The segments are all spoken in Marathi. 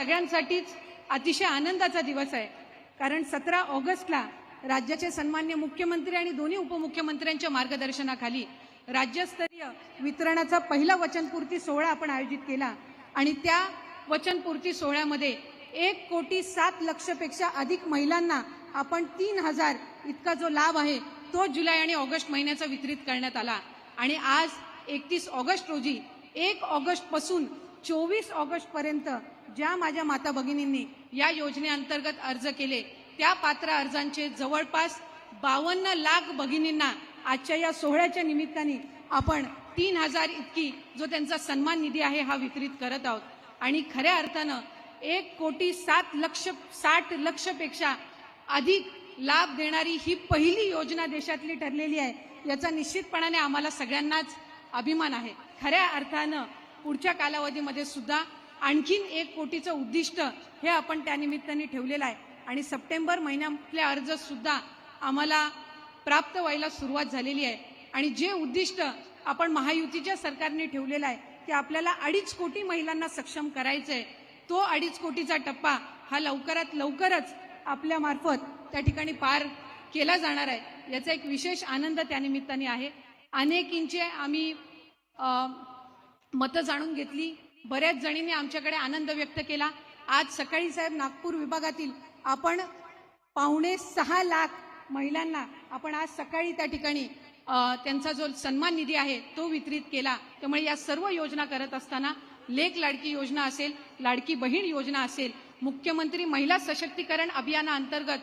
सगळ्यांसाठीच अतिशय आनंदाचा दिवस आहे. कारण सतरा ऑगस्टला राज्याचे सन्मान्य मुख्यमंत्री आणि दोन्ही उपमुख्यमंत्र्यांच्या मार्गदर्शनाखाली राज्यस्तरीय वितरणाचा पहिला वचनपूर्ती सोहळा आपण आयोजित केला आणि त्या वचनपूर्ती सोहळ्यामध्ये एक कोटी सात लक्षपेक्षा अधिक महिलांना आपण तीन हजार इतका जो लाभ आहे तो जुलै आणि ऑगस्ट महिन्याचा वितरित करण्यात आला. आणि आज एकतीस ऑगस्ट रोजी एक ऑगस्टपासून चोवीस ऑगस्ट पर्यंत ज्या माझ्या माता भगिनींनी या योजनेअंतर्गत अर्ज केले त्या पात्र अर्जांचे जवळपास बावन्न लाख भगिनींना आजच्या या सोहळ्याच्या निमित्ताने आपण तीन हजार इतकी जो त्यांचा सन्मान निधी आहे हा वितरित करत आहोत. आणि खऱ्या अर्थानं एक कोटी सात लक्ष साठ लक्षपेक्षा अधिक लाभ देणारी ही पहिली योजना देशातली ठरलेली आहे याचा निश्चितपणाने आम्हाला सगळ्यांनाच अभिमान आहे. खऱ्या अर्थानं पुढच्या कालावधीमध्ये सुद्धा आणखीन एक कोटीचं उद्दिष्ट हे आपण त्या निमित्ताने ठेवलेलं आहे. आणि सप्टेंबर महिन्यातले अर्ज सुद्धा आम्हाला प्राप्त व्हायला सुरुवात झालेली आहे. आणि जे उद्दिष्ट आपण महायुतीच्या सरकारने ठेवलेलं आहे की आपल्याला अडीच कोटी महिलांना सक्षम करायचं आहे. तो अडीच कोटीचा टप्पा हा लवकरात लवकरच आपल्यामार्फत त्या ठिकाणी पार केला जाणार आहे. याचा एक विशेष आनंद त्यानिमित्ताने आहे. अनेकींचे आम्ही मतं जाणून घेतली. बऱ्याच जणींनी आमच्याकडे आनंद व्यक्त केला. आज सकाळी साहेब नागपूर विभागातील आपण पावणे सहा लाख महिलांना आपण आज सकाळी त्या ठिकाणी त्यांचा जो सन्मान निधी आहे तो वितरित केला. त्यामुळे या सर्व योजना करत असताना लेख लाडकी योजना असेल लाडकी बहीण योजना असेल मुख्यमंत्री महिला सशक्तीकरण अभियानाअंतर्गत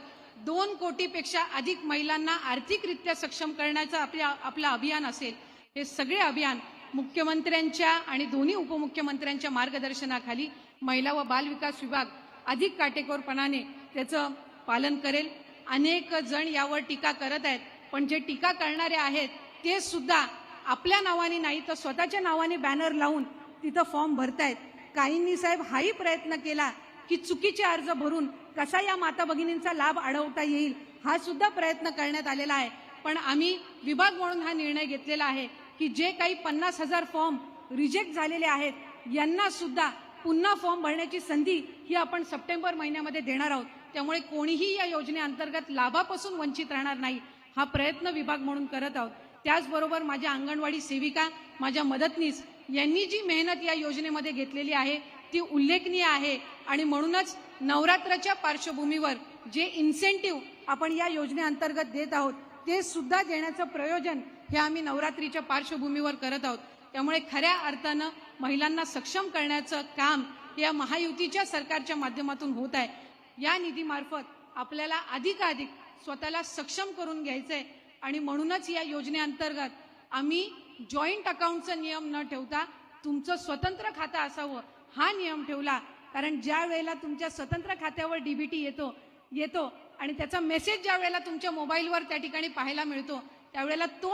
दोन कोटीपेक्षा अधिक महिलांना आर्थिकरित्या सक्षम करण्याचं आपल्या आपलं अभियान असेल. हे सगळे अभियान मुख्यमंत्र्यांच्या आणि दोन्ही उपमुख्यमंत्र्यांच्या मार्गदर्शनाखाली महिला व बालविकास विभाग अधिक काटेकोरपणाने त्याचं पालन करेल. अनेक जण यावर टीका करत आहेत पण जे टीका करणारे आहेत ते सुद्धा आपल्या नावाने नाही तर स्वतःच्या नावाने बॅनर लावून तिथं फॉर्म भरतायत. काहींनी साहेब हाही प्रयत्न केला की चुकीचे अर्ज भरून कसा या माता भगिनींचा लाभ अडवता येईल हा सुद्धा प्रयत्न करण्यात आलेला आहे. पण आम्ही विभाग म्हणून हा निर्णय घेतलेला आहे. की जे काही पन्नास हजार फॉर्म रिजेक्ट झालेले आहेत यांना सुद्धा पुन्हा फॉर्म भरण्याची संधी ही आपण सप्टेंबर महिन्यामध्ये देणार आहोत. त्यामुळे कोणीही या योजनेअंतर्गत लाभापासून वंचित राहणार नाही हा प्रयत्न विभाग म्हणून करत आहोत. त्याचबरोबर माझ्या अंगणवाडी सेविका माझ्या मदतनीस यांनी जी मेहनत या योजनेमध्ये घेतलेली आहे ती उल्लेखनीय आहे आणि म्हणूनच नवरात्राच्या पार्श्वभूमीवर जे इन्सेंटिव्ह आपण या योजनेअंतर्गत देत आहोत ते सुद्धा देण्याचं प्रयोजन हे आम्ही नवरात्रीच्या पार्श्वभूमीवर करत आहोत. त्यामुळे खऱ्या अर्थानं महिलांना सक्षम करण्याचं काम या महायुतीच्या सरकारच्या माध्यमातून होत आहे. या निधीमार्फत आपल्याला अधिकाधिक स्वतःला सक्षम करून घ्यायचंय आणि म्हणूनच या योजनेअंतर्गत आम्ही जॉईंट अकाउंटचा नियम न ठेवता तुमचं स्वतंत्र खातं असावं हा नियम ठेवला. कारण ज्या वेळेला तुमच्या स्वतंत्र खात्यावर डीबीटी येतो येतो आणि त्याचा मेसेज ज्या वेळेला तुमच्या मोबाईलवर त्या ठिकाणी पाहायला मिळतो त्यावेळेला तो